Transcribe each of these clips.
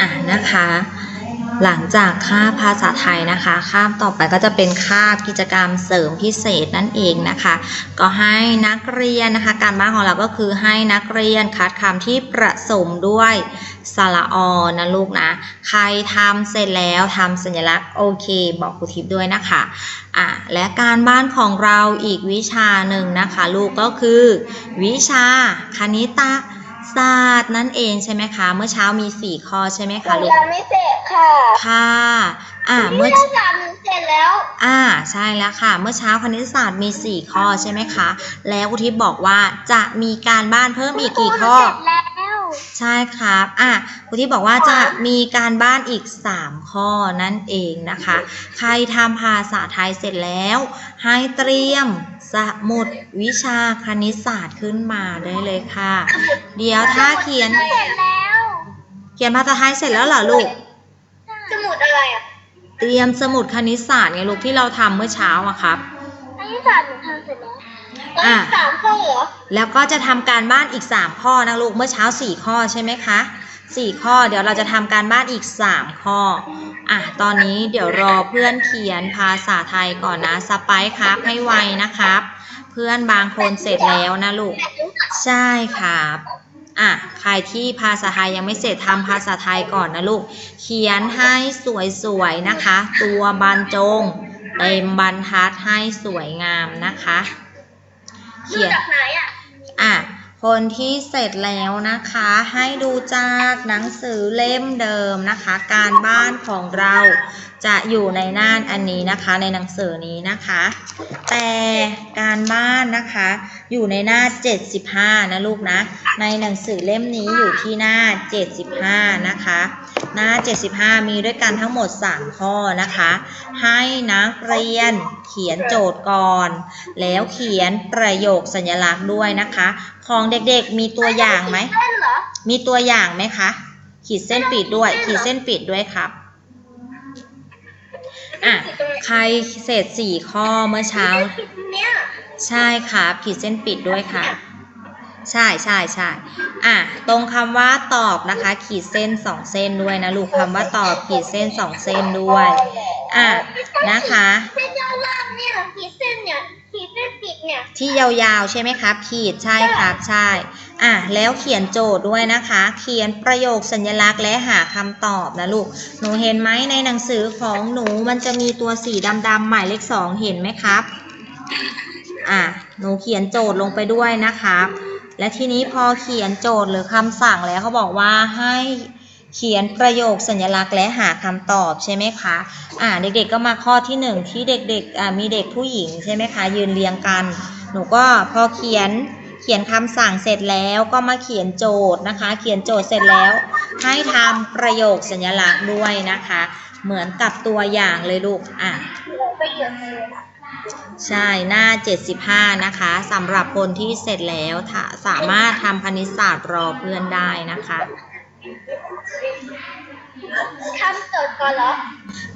อะนะคะ หลังจากคาภาษาไทยนะคะคาบต่อไปก็จะเป็นคากิจกรรมเสริมพิเศษนั่นเองนะคะ ก็ให้นักเรียนนะคะ การบ้านของเราก็คือให้นักเรียนคัดคำที่ประสมด้วยสระอนะลูกนะ ใครทำเสร็จแล้วทำสัญลักษณ์โอเค บอกครูทิพย์ด้วยนะคะอะและการบ้านของเราอีกวิชาหนึ่งนะคะ ลูกก็คือ วิชาคณิต ศาสตร์นั่นเองใช่ไหมคะ เมื่อเช้ามี4ข้อใช่ไหมคะลูกยังไม่เสร็จค่ะค่ะอ่าเมื่อวิทยาศาสตร์หนึ่งเสร็จแล้วอ่าใช่แล้วค่ะ เมื่อเช้าคณิตศาสตร์มี4ข้อใช่ไหมคะ แล้วครูทิพย์บอกว่าจะมีการบ้านเพิ่มอีกกี่ข้อเสร็จแล้วใช่ครับ อะครูที่บอกว่าจะมีการบ้านอีก 3 ข้อนั่นเองนะคะ ใครทำภาษาไทยเสร็จแล้ว ให้เตรียม สมุดวิชาคณิตศาสตร์ขึ้นมาได้เลยค่ะ เดี๋ยวถ้าเขียน เสร็จแล้ว เขียนภาษาไทยเสร็จแล้วเหรอลูก สมุดอะไรอะเตรียมสมุดคณิตศาสตร์ไงลูกที่เราทำเมื่อเช้าอะครับ คณิตศาสตร์หนูทำเสร็จแล้วอะ สามข้อเหรอ แล้วก็จะทำการบ้านอีก 3 ข้อนะลูกเมื่อเช้า 4 ข้อใช่ไหมคะ 4 ข้อ เดี๋ยวเราจะทำการบ้านอีก 3 ข้อ อะ ตอนนี้เดี๋ยวรอเพื่อนเขียนภาษาไทยก่อนนะ สไปค์ครับ ให้ไวนะครับ เพื่อนบางคนเสร็จแล้วนะลูก ใช่ครับ อะ ใครที่ภาษาไทยยังไม่เสร็จทำภาษาไทยก่อนนะลูก เขียนให้สวยๆนะคะ ตัวบรรจง เต็มบรรทัดให้สวยงามนะคะดูเขียนจากไหนอะอะ คนที่เสร็จแล้วนะคะให้ดูจากหนังสือเล่มเดิมนะคะ การบ้านของเราจะอยู่ในหน้าอันนี้นะคะในหนังสือนี้นะคะ แต่การบ้านนะคะ อยู่ในหน้า 75 นะลูกนะ ในหนังสือเล่มนี้อยู่ที่หน้า 75 นะคะ หน้า 75 มีด้วยกันทั้งหมด 3 ข้อนะคะ ให้นักเรียนเขียนโจทย์ก่อน แล้วเขียนประโยคสัญลักษณ์ด้วยนะคะ ของเด็กๆมีตัวอย่างไหม มีตัวอย่างไหมคะ ขีดเส้นปิดด้วย ขีดเส้นปิดด้วยครับ อะใครเสร็จสี่ข้อเมื่อเช้าเนี่ยใช่ครับขีดเส้นปิดด้วยค่ะ ใช่ใช่ใช่อะตรงคำว่าตอบนะคะ ขีดเส้นสองเส้นด้วยนะลูกคำว่าตอบขีดเส้นสองเส้นด้วยอะนะคะเส้นยาวล่างเนี่ยขีดเส้นเนี่ยขีดเส้นปิดเนี่ยที่ยาวๆใช่ไหมครับ ขีดใช่ครับใช่ อะแล้วเขียนโจทย์ด้วยนะคะ เขียนประโยคสัญลักษณ์และหาคำตอบนะลูก หนูเห็นไหมในหนังสือของหนูมันจะมีตัวสีดำๆหมายเลขสองเห็นไหมครับ อะหนูเขียนโจทย์ลงไปด้วยนะครับ และทีนี้พอเขียนโจทย์หรือคำสั่งแล้วเขาบอกว่าให้เขียนประโยคสัญลักษณ์และหาคำตอบใช่ไหมคะ อ่าเด็กๆก็มาข้อที่หนึ่งที่เด็กๆอ่ามีเด็กผู้หญิงใช่ไหมคะ ยืนเรียงกัน หนูก็พอเขียน ขียนคำสั่งเสร็จแล้วก็มาเขียนโจทย์นะคะ เขียนโจทย์เสร็จแล้ว ให้ทำประโยคสัญลักษณ์ด้วยนะคะ เหมือนกับตัวอย่างเลยลูกอะไปเยอะเลยใช่หน้า 75 นะคะสำหรับคนที่เสร็จแล้วาสามารถทำคณิตศาสตร์รอเพื่อนได้นะคะทำโจทย์ก่อนเหรอ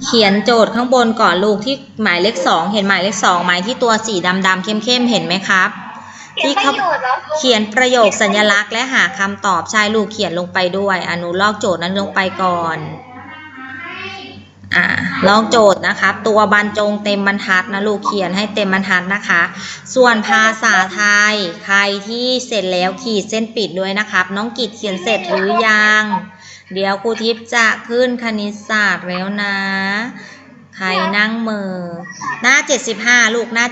เขียนโจทย์ข้างบนก่อนลูกที่หมายเลข2เห็นหมายเลข2หมายที่ตัวสีดำๆเข้มๆเห็นไหมครับ เขียนประโยชน์เหรอเขียนประโยคสัญลักษณ์และหาคำตอบใช่ลูกเขียนลงไปด้วยอนุลอกโจทย์นั้นลงไปก่อนอ่าลอกโจทย์นะคะ ตัวบรรจงเต็มบรรทัดนะลูกเขียนให้เต็มบรรทัดนะคะ ส่วนภาษาไทยใครที่เสร็จแล้วขีดเส้นปิดด้วยนะครับ น้องกิจเขียนเสร็จหรือยัง เดี๋ยวครูทิพย์จะขึ้นคณิตศาสตร์แล้วนะ ใครนั่งมือ หน้า 75 ลูกหน้า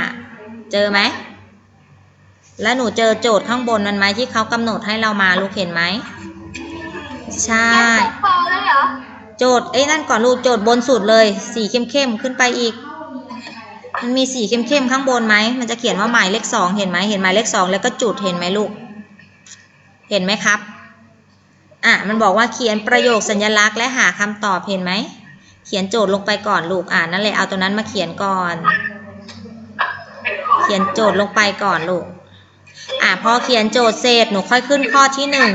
75 เจอไหม แล้วหนูเจอโจทย์ข้างบนมันไหมที่เขากำหนดให้เรามาลูกเห็นไหม ใช่เขียนพอเลยเหรอ โจทย์เอ้ยนั่นก่อนลูกโจทย์บนสุดเลย สีเข้มๆขึ้นไปอีก มันมีสีเข้มๆข้างบนไหม มันจะเขียนว่าหมายเลขสองเห็นไหมเห็นหมายเลขสองแล้วก็จุดเห็นไหมลูก เห็นไหมครับ อะมันบอกว่าเขียนประโยคสัญลักษณ์และหาคำตอบเห็นไหม เขียนโจทย์ลงไปก่อนลูก อ่านั่นแหละเอาตัวนั้นมาเขียนก่อน เขียนโจทย์ลงไปก่อนลูก อะพอเขียนโจทย์เสร็จหนูค่อยขึ้นข้อที่หนึ่ง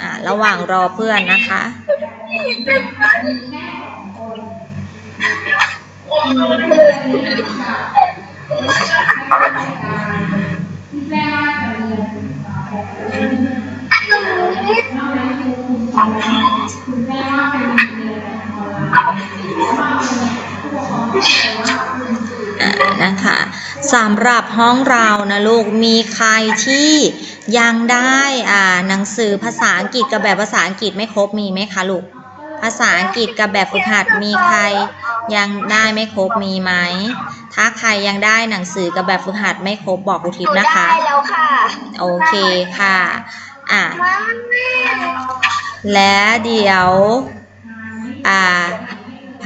อ่าระหว่างรอเพื่อนนะคะอ่านะคะ สำหรับห้องเรานะลูกมีใครที่ยังได้อ่าหนังสือภาษาอังกฤษกับแบบภาษาอังกฤษไม่ครบมีไหมคะลูกภาษาอังกฤษกับแบบฝึกหัดมีใครยังได้ไม่ครบมีไหมถ้าใครยังได้หนังสือกับแบบฝึกหัดไม่ครบบอกครูทิพย์นะคะได้แล้วค่ะโอเคค่ะอะมาและเดี๋ยวอ่า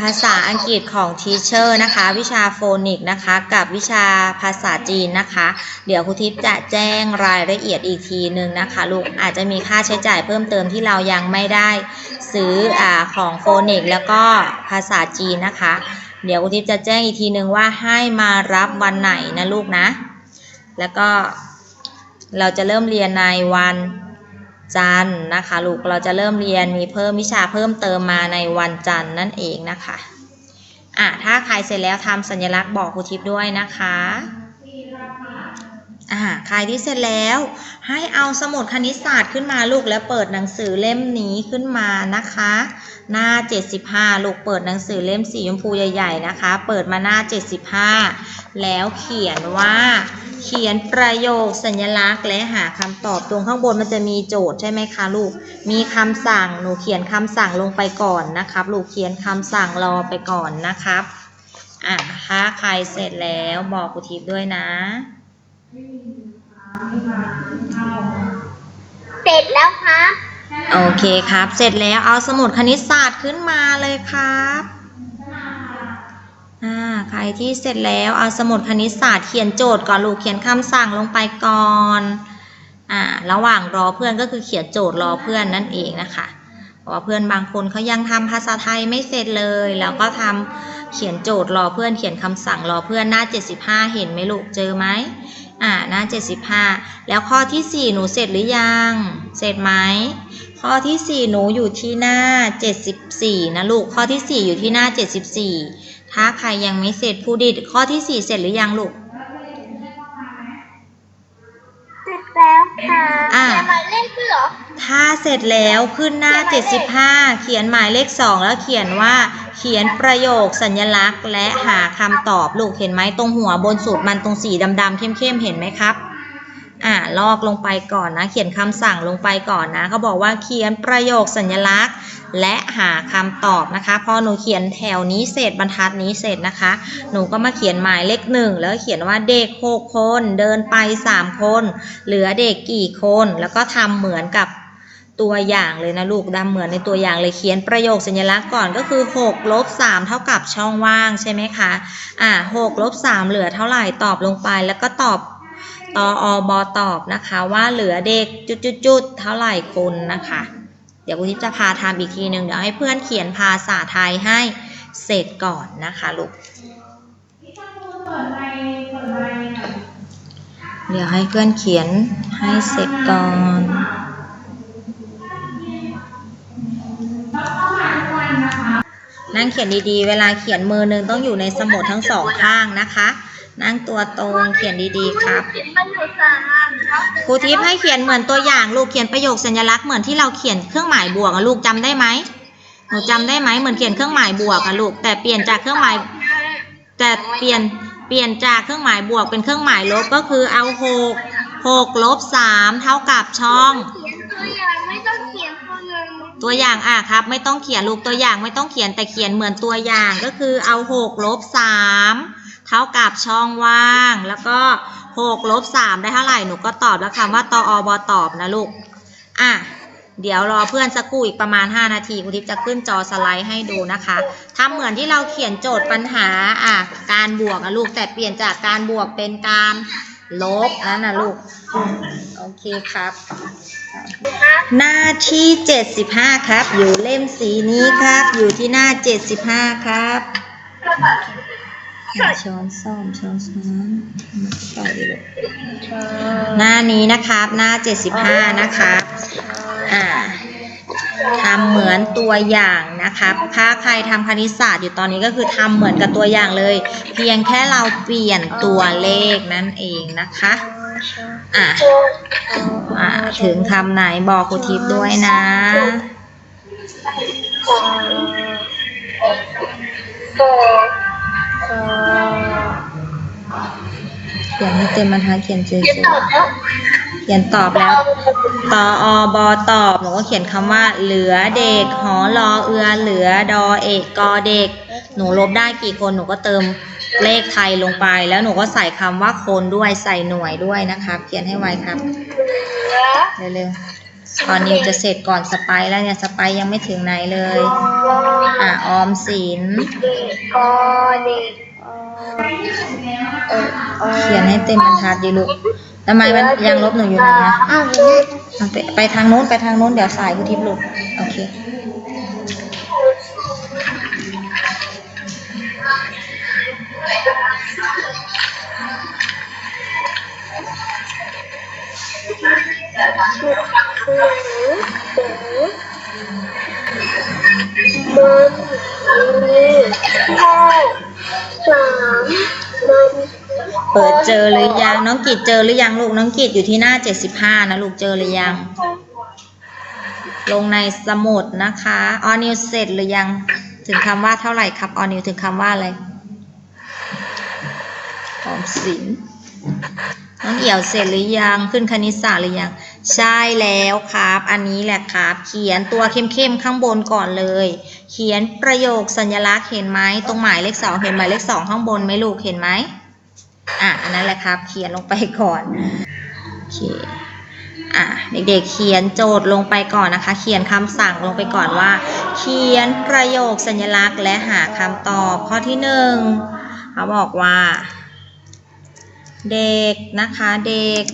ภาษาอังกฤษของทีเชอร์นะคะ วิชาโฟนิกนะคะ กับวิชาภาษาจีนนะคะ เดี๋ยวครูทิพย์จะแจ้งรายละเอียดอีกทีหนึ่งนะคะลูกอาจจะมีค่าใช้จ่ายเพิ่มเติมที่เรายังไม่ได้ ซื้ออของโฟนิกแล้วก็ภาษาจีนนะคะ เดี๋ยวครูทิพย์จะแจ้งอีกทีหนึ่งว่าให้มารับวันไหนนะลูกนะ แล้วก็เราจะเริ่มเรียนในวัน จันทร์นะคะลูกเราจะเริ่มเรียนมีเพิ่มวิชาเพิ่มเติมมาในวันจันทร์นั่นเองนะคะอะถ้าใครเสร็จแล้วทำสัญลักษณ์บอกครูทิพย์ด้วยนะคะ อ่าใครที่เสร็จแล้ว ให้เอาสมุดคณิตศาสตร์ขึ้นมาลูกแล้วเปิดหนังสือเล่มนี้ขึ้นมานะคะ หน้า 75 ลูกเปิดหนังสือเล่มสีชมพูใหญ่ๆนะคะ เปิดมาหน้า 75 แล้วเขียนว่า เขียนประโยคสัญลักษณ์ และหาคำตอบตรงข้างบนมันจะมีโจทย์ใช่ไหมคะลูก มีคำสั่งหนูเขียนคำสั่งลงไปก่อนนะครับ ลูกเขียนคำสั่งรอไปก่อนนะครับอะถ้าใครเสร็จแล้วบอกครูทิพด้วยนะ เสร็จแล้วครับ โอเคครับ เสร็จแล้วเอาสมุดคณิตศาสตร์ขึ้นมาเลยครับอ่าใครที่เสร็จแล้วเอาสมุดคณิตศาสตร์เขียนโจทย์ก่อนลูกเขียนคำสั่งลงไปก่อนอ่าระหว่างรอเพื่อนก็คือเขียนโจทย์รอเพื่อนนั่นเองนะคะเพราะว่าเพื่อนบางคนเขายังทำภาษาไทยไม่เสร็จเลย แล้วก็ทำเขียนโจทย์รอเพื่อนเขียนคำสั่งรอเพื่อนหน้า 75 เห็นไหมลูกเจอไหม อ่าหน้า 75 แล้วข้อที่ 4 หนูเสร็จหรือยัง เสร็จไหม ข้อที่ 4 หนูอยู่ที่หน้า 74 นะลูก ข้อที่ 4 อยู่ที่หน้า 74 ถ้าใครยังไม่เสร็จผู้ดิดข้อที่ 4 เสร็จหรือยังลูก เส ร็จแล้วค่ะอ่าเขียนหมายเลขด้วยเหรอ ถ้าเสร็จแล้วขึ้นหน้า 75 เขียนหมายเลข 2 แล้วเขียนว่า เขียนประโยคสัญลักษณ์ และหาคำตอบลูกเห็นไหมตรงหัวบนสุดมันตรงสีดำๆเข้มๆเห็นไหมครับ อ่าลอกลงไปก่อนนะ เขียนคำสั่งลงไปก่อนนะเขาบอกว่าเขียนประโยคสัญลักษณ์ และหาคำตอบนะคะ พอหนูเขียนแถวนี้เสร็จบรรทัดนี้เสร็จนะคะ หนูก็มาเขียนหมายเลขหนึ่งแล้วเขียนว่าเด็กหกคนเดินไปสามคน เหลือเด็กกี่คน แล้วก็ทำเหมือนกับตัวอย่างเลยนะลูกดำเหมือนในตัวอย่างเลยเขียนประโยคสัญลักษณ์ก่อนก็คือ6ลบ3เท่ากับช่องว่างใช่ไหมคะ อ่า6ลบ3เหลือเท่าไหร่ตอบลงไปแล้วก็ตอบตออบอตอบนะคะว่าเหลือเด็กจุดๆๆเท่าไหร่คนนะคะ เดี๋ยวคุณทิพย์จะพาทำอีกทีหนึ่งเดี๋ยวให้เพื่อนเขียนภาษาไทยให้เสร็จก่อนนะคะลูกเดี๋ยวให้เพื่อนเขียนให้เสร็จก่อนนั่งเขียนดีๆ เวลาเขียนมือหนึ่งต้องอยู่ในสมุดทั้งสองข้างนะคะ นั่งตัวตรงเขียนดีๆครับ ครูทิพย์ให้เขียนเหมือนตัวอย่างลูกเขียนประโยคสัญลักษณ์เหมือนที่เราเขียนเครื่องหมายบวกอะลูกจำได้ไหมหนูจำได้ไหมเหมือนเขียนเครื่องหมายบวกอะลูกแต่เปลี่ยนจากเครื่องหมายแต่เปลี่ยนเปลี่ยนจากเครื่องหมายบวกเป็นเครื่องหมายลบก็คือเอาหกหกลบสามเท่ากับช่อง ตัวอย่างไม่ต้องเขียนตัวอย่างตัวอย่างอะครับ ไม่ต้องเขียนลูกตัวอย่างไม่ต้องเขียนแต่เขียนเหมือนตัวอย่างก็คือเอาหกลบสามเท่ากับช่องว่างแล้วก็ หกลบสามได้เท่าไหร่หนูก็ตอบแล้วคำว่าตออบตอบนะลูกอะเดี๋ยวรอเพื่อนสักครู่อีกประมาณ 5 นาทีคุณทิพย์จะขึ้นจอสไลด์ให้ดูนะคะทำเหมือนที่เราเขียนโจทย์ปัญหาอะการบวกอะลูกแต่เปลี่ยนจากการบวกเป็นการลบนั่นนะลูกโอเคครับ หน้าที่ 75 ครับ อยู่เล่มสีนี้ครับ อยู่ที่หน้า 75 ครับ ช้อนส้อมช้อนซ้อนต่อดีเลยหน้านี้นะครับ หน้า75นะครับอ่าทำเหมือนตัวอย่างนะครับ ถ้าใครทำคณิตศาสตร์อยู่ตอนนี้ก็คือทำเหมือนกับตัวอย่างเลย เพียงแค่เราเปลี่ยนตัวเลขนั่นเองนะคะ อะอ่าถึงคำไหนบอกครูทิพย์ด้วยนะองโอ เขียนให้เต็มบรรทัดเขียนเจเขียนตอบแล้วเขียนตอบแล้วตออบอตอบหนูก็เขียนคำว่า เหลือเด็ก หอรอเอือเหลือดอเอกกอเด็ก หนูลบได้กี่คนหนูก็เติมเลขไทยลงไป แล้วหนูก็ใส่คำว่าคนด้วยใส่หน่วยด้วยนะครับ เขียนให้ไวครับ เหลือเร็วๆ ตอนนิวจะเสร็จก่อนสไปแล้วเนี่ยสไปยังไม่ถึงไหนเลย อะออมสินกอเด็กเขียนให้เต็มบรรทัดดีลูกทำไมมันยังลบหนูอยู่ไหนนะอ้าวอยู่นั่นเอาไปทางนู้นไปทางนู้นเดี๋ยวสายคุณทิพย์หลุดโอเคอหนูหนู มันมีพ่สามมันเปิดเจอหรือยัง น้องกิจเจอหรือยังลูกน้องกิจอยู่ที่หน้า75นะลูกเจอหรือยัง ลงในสมุดนะคะออนิวเสร็จหรือยัง ถึงคำว่าเท่าไหร่ครับออนิวถึงคำว่าอะไรออมสินน้องเอี่ยวเสร็จหรือยัง ขึ้นคณิตศาสตร์หรือยัง ใช่แล้วครับ อันนี้แหละครับ เขียนตัวเข้มๆข้างบนก่อนเลย เขียนประโยคสัญลักษณ์เห็นไหมตรงหมายเลขสองเห็นหมายเลขสองข้างบนไหมลูกเห็นไหมอะอันนั้นแหละครับ เขียนลงไปก่อนโอเคอะเด็กๆ เขียนโจทย์ลงไปก่อนนะคะ เขียนคำสั่งลงไปก่อนว่า เขียนประโยคสัญลักษณ์และหาคำตอบ ข้อที่หนึ่งเขาบอกว่า เด็กนะคะเด็ก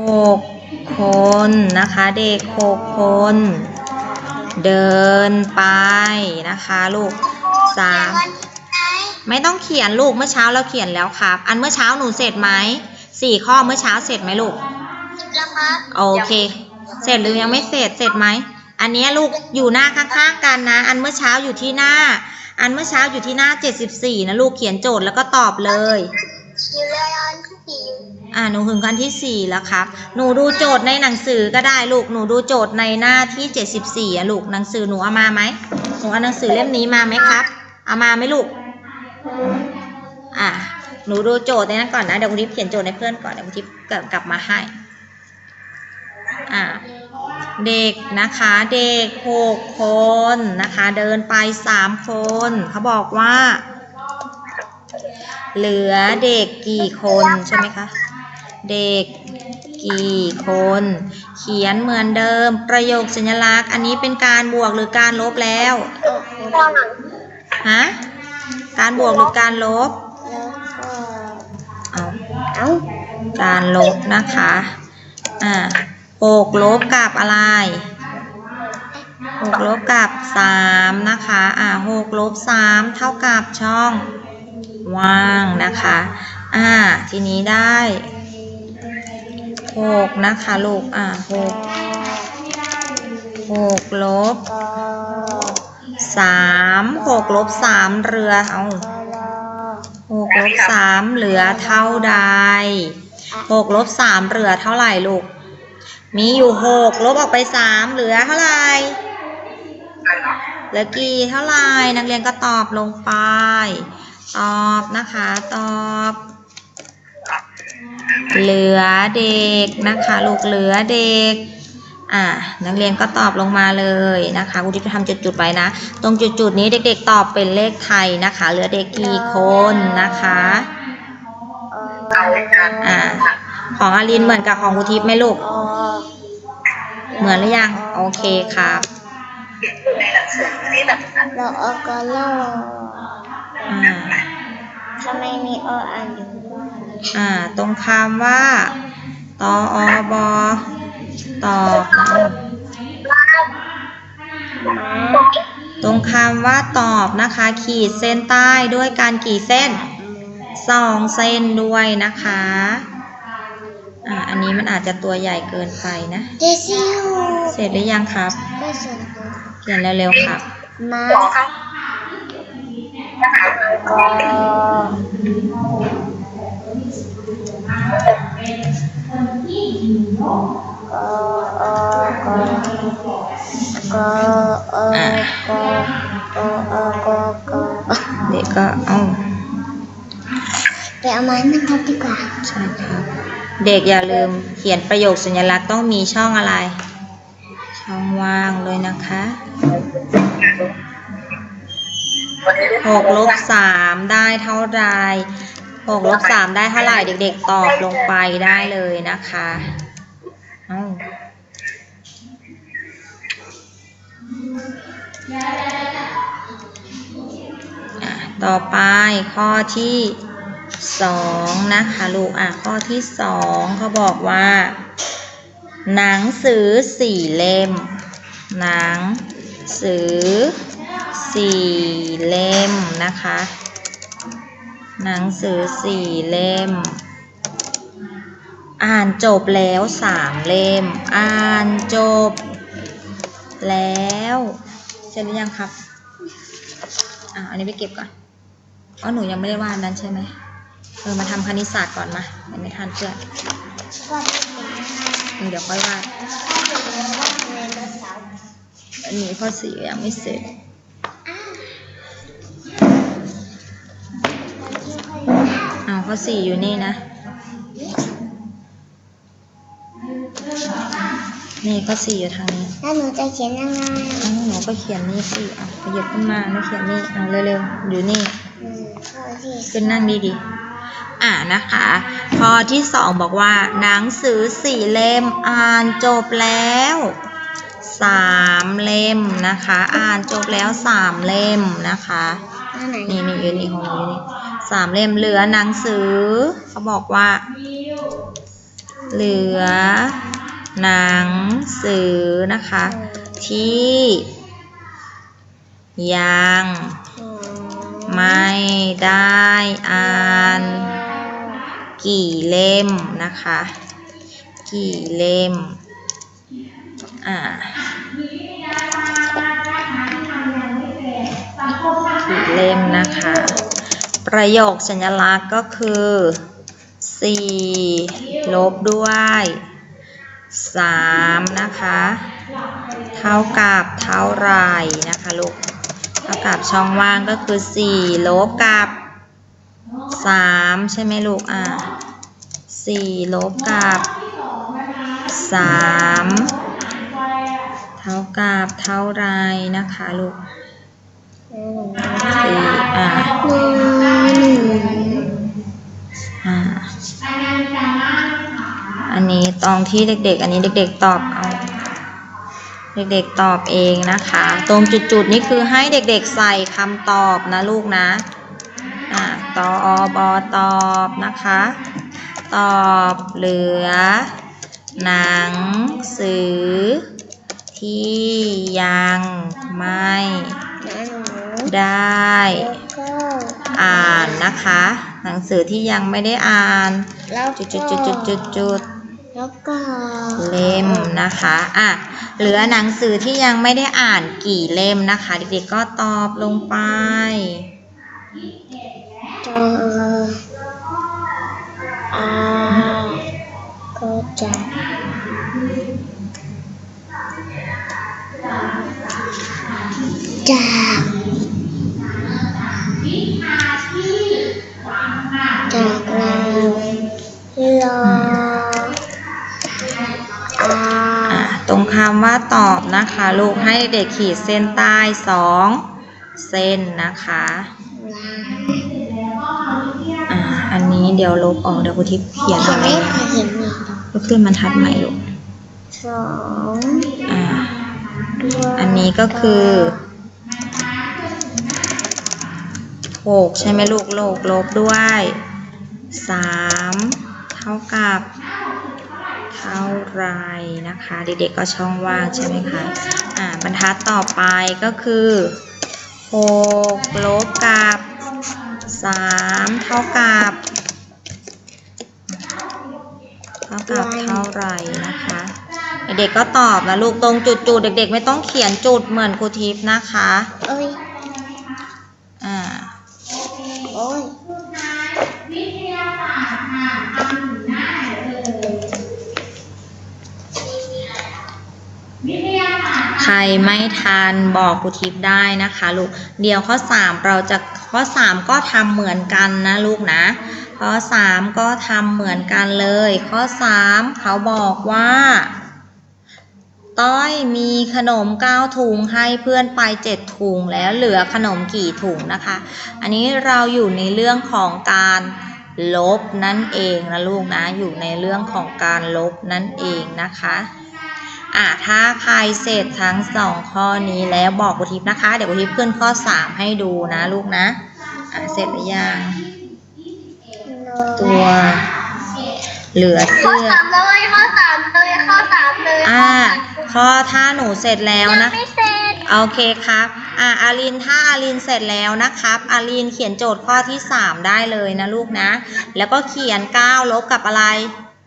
หกคนนะคะ เด็กหกคน เดินไปนะคะลูกสามวันไหนไม่ต้องเขียนลูกเมื่อเช้าเราเขียนแล้วครับ อันเมื่อเช้าหนูเสร็จไหมสี่ข้อเมื่อเช้าเสร็จไหมลูกแล้วครับโอเค เสร็จหรือยังไม่เสร็จเสร็จไหมอันเนี้ยลูกอยู่หน้าข้างๆกันนะ อันเมื่อเช้าอยู่ที่หน้า อันเมื่อเช้าอยู่ที่หน้า74นะลูกเขียนโจทย์แล้วก็ตอบเลยอยู่เลยอันที่สี่ อ่าหนูถึงกันที่4แล้วครับ หนูดูโจทย์ในหนังสือก็ได้ลูก หนูดูโจทย์ในหน้าที่74อะลูก หนังสือหนูเอามาไหมหนูเอาหนังสือเล่มนี้มาไหมครับ เอามาไหมลูก อะหนูดูโจทย์ในนั้นก่อนนะ เดี๋ยวคุณทิพย์เขียนโจทย์ให้เพื่อนก่อน เดี๋ยวคุณทิพย์กลับกลับมาให้ อะเด็กนะคะ เด็กหกคนนะคะ เดินไปสามคน เขาบอกว่า เหลือเด็กกี่คนใช่ไหมคะ เด็ก กี่คน เขียนเหมือนเดิม ประโยคสัญลักษณ์ อันนี้เป็นการบวกหรือการลบแล้วตอนหลังฮะการบวกหรือการลบแล้วก็เอาเอ้าการลบนะคะอ่าหกลบกับอะไรหกลบกับสามนะคะ อ่าหกลบสามเท่ากับช่องว่างนะคะ อ่า ทีนี้ได้ หกนะคะลูก อ่าหกหกลบสามหกลบสามเรือเอาหกลบสามเหลือเท่าใดหกลบสามเหลือเท่าไหร่ลูก มีอยู่หกลบออกไปสามเหลือเท่าไหร่เหลือกี่เท่าไหร่นักเรียนก็ตอบลงไป ตอบนะคะ ตอบ เหลือเด็กนะคะลูกเหลือเด็กอ่านักเรียนก็ตอบลงมาเลยนะคะคุณทิพย์จะทำจุดๆไว้นะ ตรงจุดๆนี้เด็กๆตอบเป็นเลขไทยนะคะ เหลือเด็กกี่คนนะคะอ่าของอารินเหมือนกับของคุณทิพย์ไหมลูกออเหมือนหรือยังโอเคครับรออก็รออ่าทำไมมีออ่านอยู่ อ่า ตรงคำว่า ตออบอตอบตรงคำว่าตอบนะคะ ขีดเส้นใต้ด้วยการกี่เส้นสองเส้นด้วยนะคะ อ่า อันนี้มันอาจจะตัวใหญ่เกินไปนะ เสร็จหรือยังครับ เขียนเร็วๆครับ มาก็ก็ อก็ก็เออก็เออก็เด็กก็เอาไปเอาไม้มาทับดีกว่าใช่ครับ เด็กอย่าลืมเขียนประโยคสัญลักษณ์ต้องมีช่องอะไร ช่องว่างด้วยนะคะหกลบสามได้เท่าไร หกลบสามได้เท่าไหร่เด็ก ๆ ตอบลงไปได้เลยนะคะเอาต่อไปข้อที่สองนะคะลูกอะข้อที่สองเขาบอกว่า หนังสือสี่เล่ม หนังสือสี่เล่มนะคะ หนังสือสี่เล่ม อ่านจบแล้วสามเล่ม อ่านจบ แล้วเสร็จหรือยังครับ อะอันนี้ไปเก็บก่อนอ๋อหนูยังไม่ได้วาดนั้นใช่ไหมเออมาทำคณิตศาสตร์ก่อนมายังไม่ทันเพื่อนก็เออเดี๋ยวค่อยวาดอันนี้ข้อสี่ยังไม่เสร็จ เอาสี่อยู่นี่นะ นี่ข้อสี่อยู่ทางนี้ แล้วหนูจะเขียนยังไงอ้าหนูก็เขียนนี่สิเอาขยับขึ้นมาแล้วเขียนนี่เอาเร็วๆ อยู่นี่ อืมข้อที่ขึ้นนั่งดีๆ อ่านะคะ ข้อที่สองบอกว่า หนังสือสี่เล่มอ่านจบแล้วสามเล่มนะคะ อ่านจบแล้วสามเล่มนะคะข้อไหนนี่นี่อยู่นี่ของหนูอยู่นี่ สามเล่มเหลือหนังสือ เขาบอกว่า เหลือ หนังสือนะคะ ที่ ยังไม่ได้อ่าน กี่เล่มนะคะ กี่เล่ม อ่ากี่เล่มนะคะ ประโยคสัญลักษณ์ก็คือ 4 ลบด้วย 3 นะคะ เท่ากับเท่าไรนะคะลูก เท่ากับช่องว่างก็คือ 4 ลบกับ 3 ใช่ไหมลูก อ่า4ลบกับ 3 เท่ากับเท่าไรนะคะลูก สี่อ่าอ่า อันนี้ตรงที่เด็กๆ อันนี้เด็กๆตอบเอาเด็กๆตอบเองนะคะ ตรงจุดๆ นี่คือให้เด็กๆใส่คำตอบนะลูกนะ อ่าตอบอตอบนะคะ ตอบเหลือ หนังสือ ที่ยังไม่ ได้แล้วก็อ่านนะคะ หนังสือที่ยังไม่ได้อ่านแล้วจุดก็จุดจุดจุดจุดจุดแล้วก็เล่มนะคะอะเหลือหนังสือที่ยังไม่ได้อ่านกี่เล่มนะคะ เด็กๆก็ตอบลงไปจออาก็จะ จากจากเรารออาอะตรงคำว่าตอบนะคะ ลูกให้เด็กขีดเส้นใต้สองเส้นนะคะอะอันนี้เดี๋ยวลบออกเดี๋ยวครูทิพย์เขียนเขียนไว้ไม่เคยเห็นเลยก็ขึ้นบรรทัดใหม่ลูกสองอะด้วยอันนี้ก็คือ หกใช่ไหมลูกโลกลบด้วยสามเท่ากับเท่าไรนะคะ เด็กๆก็ช่องว่างใช่ไหมคะอ่าบรรทัดต่อไปก็คือหกลบกับสามเท่ากับเท่ากับเท่าไหรนะคะเด็กๆก็ตอบนะลูกตรงจุดๆเด็ก ๆ ไม่ต้องเขียนจุดเหมือนครูทิพย์นะคะ ใครไม่ทันบอกครูทิพย์ได้นะคะลูก เดี๋ยวข้อ 3 เราจะข้อ 3 ก็ทำเหมือนกันนะลูกนะ ข้อ 3 ก็ทำเหมือนกันเลย ข้อ 3 เขาบอกว่า ต้อยมีขนม9ถุงให้เพื่อนไป7ถุงแล้วเหลือขนมกี่ถุงนะคะ อันนี้เราอยู่ในเรื่องของการลบนั่นเองนะลูกนะ อยู่ในเรื่องของการลบนั่นเองนะคะ อะถ้าใครเสร็จทั้งสองข้อนี้แล้วบอกกุทิพย์นะคะ เดี๋ยวกุทิพย์ขึ้นข้อ3ให้ดูนะลูกนะอะเสร็จหรือยัง ตัว เหลือข้อเสื้อ สามเลยข้อสามเลยข้อสามเลยอ่า ข้อถ้าหนูเสร็จแล้วยังนะไม่เสร็จโอเคครับ อะอาริน ถ้าอารินเสร็จแล้วนะครับ อารินเขียนโจทย์ข้อที่ 3 ได้เลยนะลูกนะ แล้วก็เขียน9ลบกับอะไร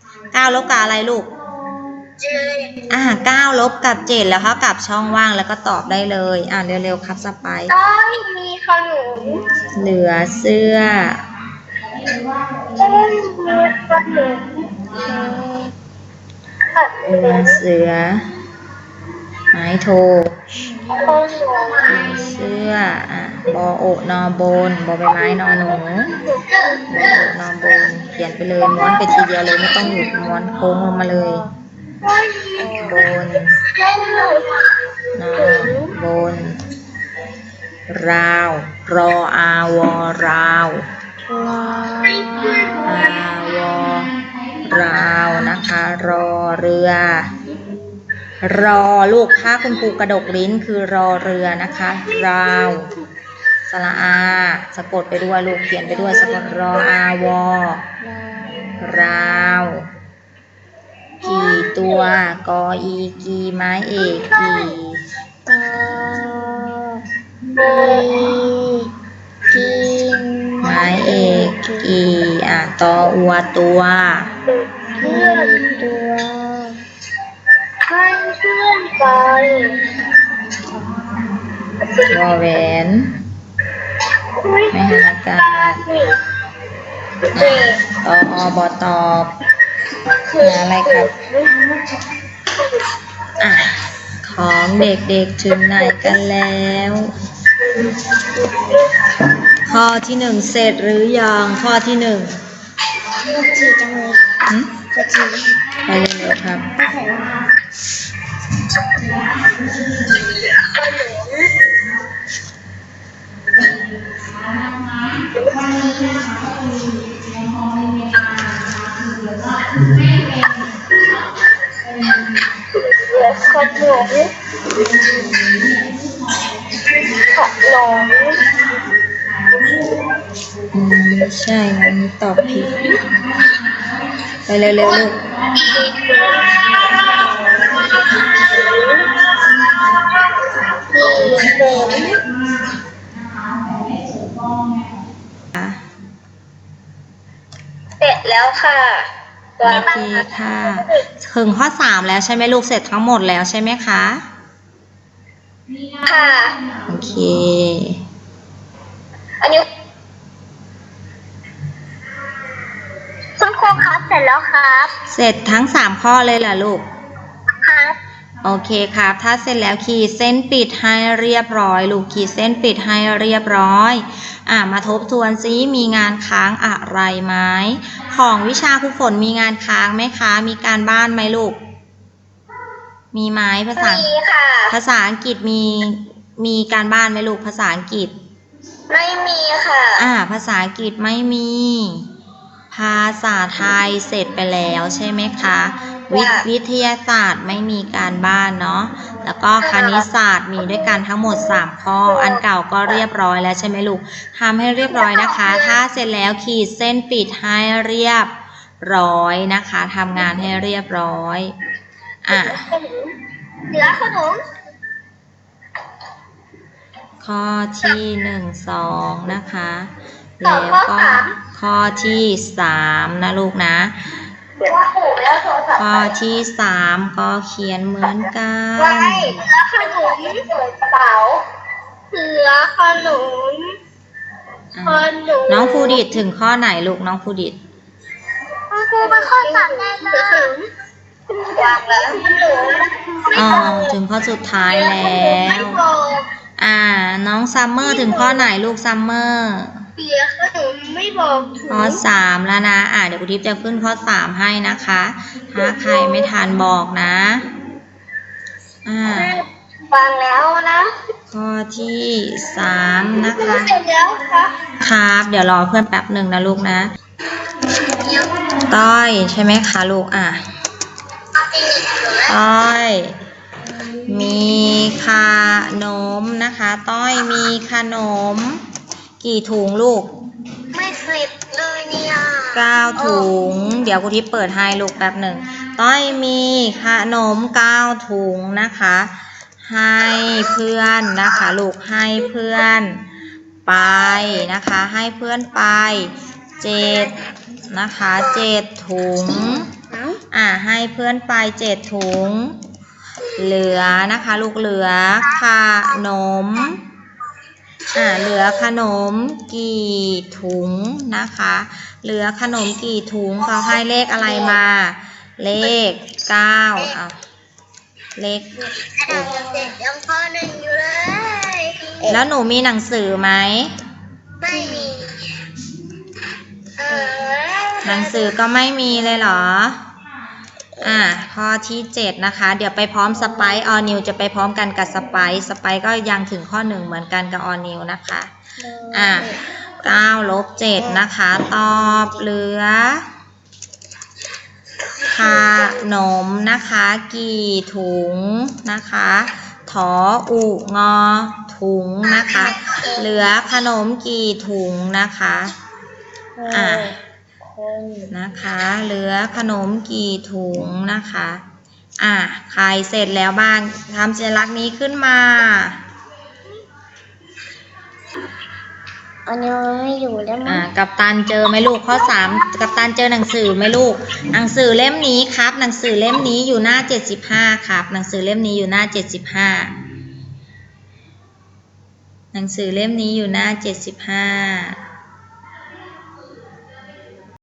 9ลบกับอะไรลูก เจอ่า9ลบกับ7แล้วก็กลับช่องว่างแล้วก็ตอบได้เลย อ่าเร็วๆครับสไปร์ต้อยมีขนมเหลือเสื้อต้อยมีขนมเหลือเสือไม้โทขนมเสื้ออะบอโอนอบนบอใบไม้นอหนูบอโอนอบนเขียนไปเลยม้วนไปทีเดียวเลยไม่ต้องหยุดม้วนโค้งลงมาเลยต้อยมี บนนบน ราว รออาวอราวให้เพื่ออาวอราวนะคะ รอเรือ รอลูกถ้าคุณครูกระดกลิ้นคือรอเรือนะคะ ราวสระอาสะกดไปด้วยลูกเขียนไปด้วยสะกดรออาวอราว กี่ตัว กออีกีไม้เอกกี่กินไม้เอกกี่อะตออัวตัวเพื่อนตัวให้เพื่อนไปวอแหวนไม่ให้อากาศตออบอตอบ อะไรครับ อะ ของเด็กๆถึงไหนกันแล้ว ข้อที่หนึ่งเสร็จหรือยังข้อที่หนึ่งจีจังเลยหึจะจีไปเร็วๆครับเหลือขน มขนมอืมไม่ใช่นะนี่ตอบผิด ไปเร็วๆลูกอะเสร็จแล้วค่ะ โอเคค่ะ ถึงข้อสามแล้วใช่ไหมลูกเสร็จทั้งหมดแล้วใช่ไหมคะ ค่ะ โอเค อันนี้คุณครูครับเสร็จแล้วครับ เสร็จทั้งสามข้อเลยล่ะลูกครับ โอเคครับ ถ้าเสร็จแล้วขีดเส้นปิดให้เรียบร้อย ลูกขีดเส้นปิดให้เรียบร้อย อะมาทบทวนซิมีงานค้างอะไรไหมของวิชาครูฝนมีงานค้างไหมคะ มีการบ้านไหมลูก มีไหมภาษามีค่ะ ภาษาอังกฤษมีมีการบ้านไหมลูกภาษาอังกฤษ ไม่มีค่ะ อ่า ภาษาอังกฤษไม่มี ภาษาไทยเสร็จไปแล้วใช่ไหมคะวิทค่ะวิทยาศาสตร์ไม่มีการบ้านเนาะแล้วก็คณิตศาสตร์มีด้วยกันทั้งหมด 3 ข้อ อันเก่าก็เรียบร้อยแล้วใช่ไหมลูกทำให้เรียบร้อยนะคะ ถ้าเสร็จแล้วขีดเส้นปิดให้เรียบร้อยนะคะทำงานให้เรียบร้อยอะขนมเหลือขนมข้อที่หนึ่งสองนะคะต่อแล้วข้อก็สาม ข้อที่สามนะลูกนะเหลือขนมแล้วโทรศัพท์ข้อที่สามก็เขียนเหมือนกัไว้นเหลือขนมกระเป๋าเหลือขนมอะขนมน้องภูดิตถึงข้อไหนลูกน้องภูดิตคุณครูมาข้อสามแน่เลยวางแล้วหนูอ๋อถึงข้อสุดท้ายแล้ว อ่า น้องซัมเมอร์ถึงข้อไหนลูกซัมเมอร์ เปียกหนูไม่บอกถึงข้อสามแล้วนะ อ่าเดี๋ยวคุณทิพย์จะขึ้นข้อสามให้นะคะ ถ้าใครไม่ทันบอกนะ อ่าวางแล้วนะ ข้อที่สามนะคะเสร็จแล้วค่ะครับ เดี๋ยวรอเพื่อนแป๊บหนึ่งนะลูกนะ ต้อยใช่ไหมคะลูก อะ ต้อย มีขนมนะคะ ต้อยมีขนม กี่ถุงลูกไม่เสร็จเลยเนี่ยเก้าถุง เดี๋ยวคุณทิพย์เปิดให้ลูกแป๊บหนึ่ง ต้อยมีขนมเก้าถุงนะคะ ให้เพื่อนนะคะ ลูกให้เพื่อนไปนะคะ ให้เพื่อนไปเจ็ดนะคะเจ็ดถุง อ่าให้เพื่อนไปเจ็ดถุง เหลือนะคะ ลูกเหลือขนม อ่าเหลือขนมกี่ถุงนะคะ เหลือขนมกี่ถุงเขาให้เลขอะไรมา เลขเก้าอะเลขเสร็จยังข้อหนึ่งอยู่เลย แล้วหนูมีหนังสือไหมไม่มีเออหนังสือก็ไม่มีเลยเหรอ อ่าข้อที่เจ็ดนะคะ เดี๋ยวไปพร้อมสไปออนิวจะไปพร้อมกันกับสไปสไปก็ยังถึงข้อหนึ่งเหมือนกันกับออนิวนะคะอ่าเก้าลบเจ็ดนะคะ ตอบเหลือขนมนะคะ กี่ถุงนะคะถออุงอถุงนะคะ เหลือขนมกี่ถุงนะคะ อ่า คนนะคะ เหลือขนมกี่ถุงนะคะ อะใครเสร็จแล้วบ้างทำสัญลักษณ์นี้ขึ้นมา อันนี้มันไม่อยู่แล้วมั้อ่างกับตันเจอไหมลูกข้อสามกับตันเจอหนังสือไหมลูก หนังสือเล่มนี้ครับ หนังสือเล่มนี้อยู่หน้าเจ็ดสิบห้าครับ หนังสือเล่มนี้อยู่หน้าเจ็ดสิบห้า หนังสือเล่มนี้อยู่หน้าเจ็ดสิบห้า